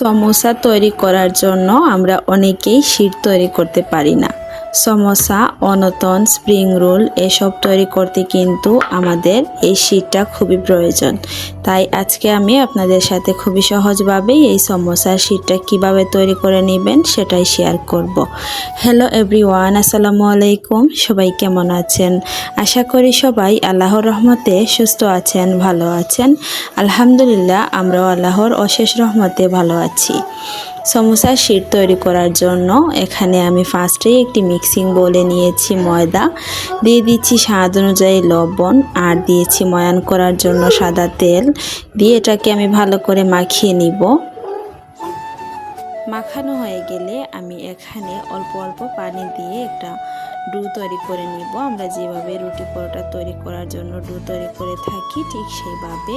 সমোসা তৈরি করার জন্য আমরা অনেকেই শির তৈরি করতে পারি না। সমোসা, অনতন, স্প্রিং রোল এসব তৈরি করতে কিন্তু আমাদের এই শীটটা খুবই প্রয়োজন। তাই আজকে আমি আপনাদের সাথে খুবই সহজভাবেই এই সমোসার শীটটা কীভাবে তৈরি করে নেবেন সেটাই শেয়ার করব। হ্যালো এভরিওয়ান আসসালামু আলাইকুম, সবাই কেমন আছেন? আশা করি সবাই আল্লাহর রহমতে সুস্থ আছেন, ভালো আছেন। আলহামদুলিল্লাহ, আমরাও আল্লাহর অশেষ রহমতে ভালো আছি। সমোসার শীট তৈরি করার জন্য এখানে আমি ফার্স্টেই একটি মিক্সিং বলে নিয়েছি ময়দা। দিয়ে দিচ্ছি স্বাদ অনুযায়ী লবণ আর দিয়েছি ময়ান করার জন্য সাদা তেল। দিয়ে এটাকে আমি ভালো করে মাখিয়ে নিব। মাখানো হয়ে গেলে আমি এখানে অল্প অল্প পানি দিয়ে একটা ডু তৈরি করে নিব। আমরা যেভাবে রুটি পরোটা তৈরি করার জন্য ডু তৈরি করে থাকি ঠিক সেইভাবে।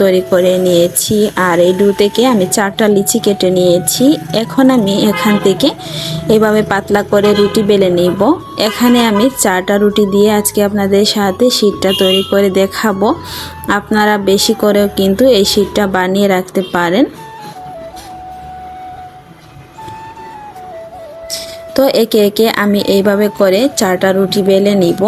তৈরি করে নিয়েছি। আর এই ডু থেকে আমি চারটা লিচি কেটে নিয়েছি। এখন আমি এখান থেকে এভাবে পাতলা করে রুটি বেলে নিব। এখানে আমি চারটা রুটি দিয়ে আজকে আপনাদের সাথে শীতটা তৈরি করে দেখাবো। আপনারা বেশি করেও কিন্তু এই শীতটা বানিয়ে রাখতে পারেন। তো একে একে আমি এইভাবে করে চারটা রুটি বেলে নিব।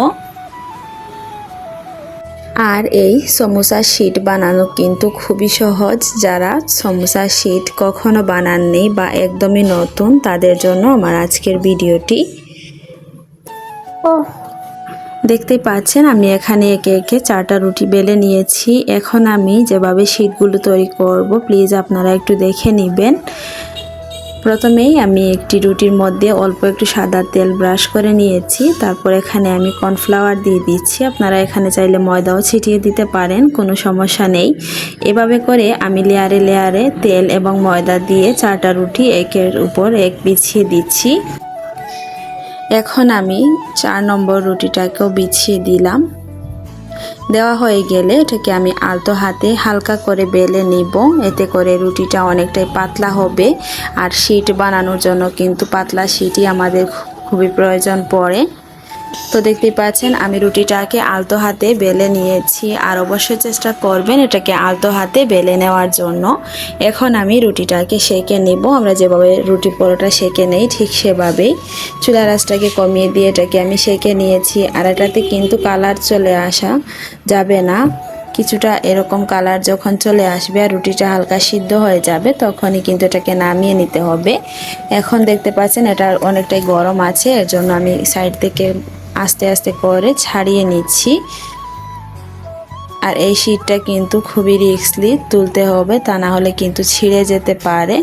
আর এই সমোসা শিট বানানো কিন্তু খুবই সহজ। যারা সমোসা শিট কখনো বানাননি বা একদমই নতুন তাদের জন্য আমার আজকের ভিডিওটি। ও দেখতে পাচ্ছেন আমি এখানে একে একে চারটা রুটি বেলে নিয়েছি। এখন আমি যেভাবে শীটগুলো তৈরি করব প্লিজ আপনারা একটু দেখে নেবেন। প্রথমেই আমি একটি রুটির মধ্যে অল্প একটু সাদা তেল ব্রাশ করে নিয়েছি। তারপর এখানে আমি কর্নফ্লাওয়ার দিয়ে দিচ্ছি। আপনারা এখানে চাইলে ময়দাও ছিটিয়ে দিতে পারেন, কোনো সমস্যা নেই। এভাবে করে আমি লেয়ারে লেয়ারে তেল এবং ময়দা দিয়ে চারটা রুটি একের উপর এক বিছিয়ে দিচ্ছি। এখন আমি চার নম্বর রুটিটাকেও বিছিয়ে দিলাম। দেওয়া হয়ে গেলে এটাকে আমি আলতো হাতে হালকা করে বেলে নিব। এতে করে রুটিটা অনেকটাই পাতলা হবে। আর শীট বানানোর জন্য কিন্তু পাতলা শীটই আমাদের খুবই প্রয়োজন পড়ে। তো দেখতেই পাচ্ছেন, আমি রুটিটাকে আলতো হাতে বেলে নিয়েছি। আর অবশ্যই চেষ্টা করবেন এটাকে আলতো হাতে বেলে নেওয়ার জন্য। এখন আমি রুটিটাকে সেকে নেব। আমরা যেভাবে রুটি পরোটা সেকে নেই, ঠিক সেভাবেই। চুলা রাসটাকে কমিয়ে দিয়ে এটাকে আমি সেকে নিয়েছি। আর এটাতে কিন্তু কালার চলে আসা যাবে না। কিছুটা এরকম কালার যখন চলে আসবে আর রুটিটা হালকা সিদ্ধ হয়ে যাবে, তখনই কিন্তু এটাকে নামিয়ে নিতে হবে। এখন দেখতে পাচ্ছেন, এটা অনেকটাই গরম আছে। এর জন্য আমি সাইড থেকে আস্তে আস্তে করে ছাড়িয়ে নিচ্ছি। আর এই শীটটা কিন্তু খুবই রিক্সলি তুলতে হবে, তা না হলে কিন্তু ছিঁড়ে যেতে পারে।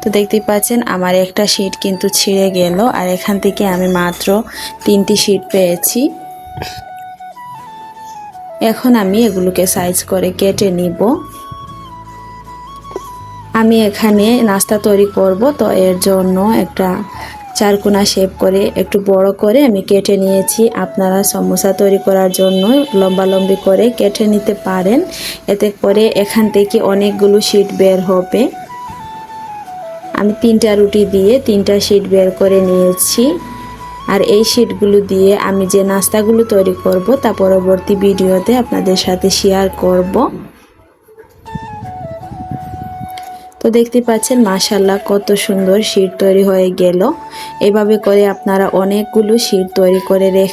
তো দেখতেই পাচ্ছেন, আমার একটা শীট কিন্তু ছিঁড়ে গেল, আর এখান থেকে আমি মাত্র তিনটি শীট পেয়েছি। এখন আমি এগুলোকে সাইজ করে কেটে নিব। আমি এখানে নাস্তা তৈরি করব, তো এর জন্য একটা চারকোনা শেপ করে একটু বড় করে আমি কেটে নিয়েছি। আপনারা সমোসা তৈরি করার জন্য লম্বা লম্বি করে কেটে নিতে পারেন। এতে করে এখান থেকে অনেকগুলো শিট বের হবে। আমি তিনটা রুটি দিয়ে তিনটা শিট বের করে নিয়েছি। আর এই শিটগুলো দিয়ে আমি যে নাস্তাগুলো তৈরি করব তা পরবর্তী ভিডিওতে আপনাদের সাথে শেয়ার করব। তো দেখতে পাচ্ছেন মাশাল্লাহ কত সুন্দর শিট তৈরি হয়ে গেল। এভাবে করে আপনারা অনেকগুলো শিট তৈরি করে রেখ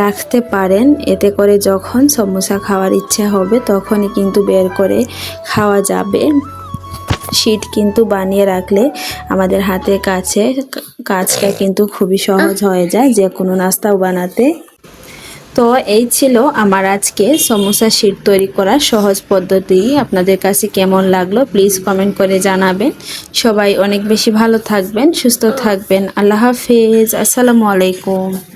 রাখতে পারেন। এতে করে যখন সমোসা খাওয়ার ইচ্ছে হবে, তখনই কিন্তু বের করে খাওয়া যাবে। শীট কিন্তু বানিয়ে রাখলে আমাদের হাতের কাছে কাজটা কিন্তু খুবই সহজ হয়ে যায়। যে কোনো নাস্তাও বানাতে তো এই ছিল আমার আজকে সমোসা শীট তৈরি করার সহজ পদ্ধতি। আপনাদের কাছে কেমন লাগল প্লিজ কমেন্ট করে জানাবেন। সবাই অনেক বেশি ভালো থাকবেন, সুস্থ থাকবেন। আল্লাহ হাফেজ। আসসালামু আলাইকুম।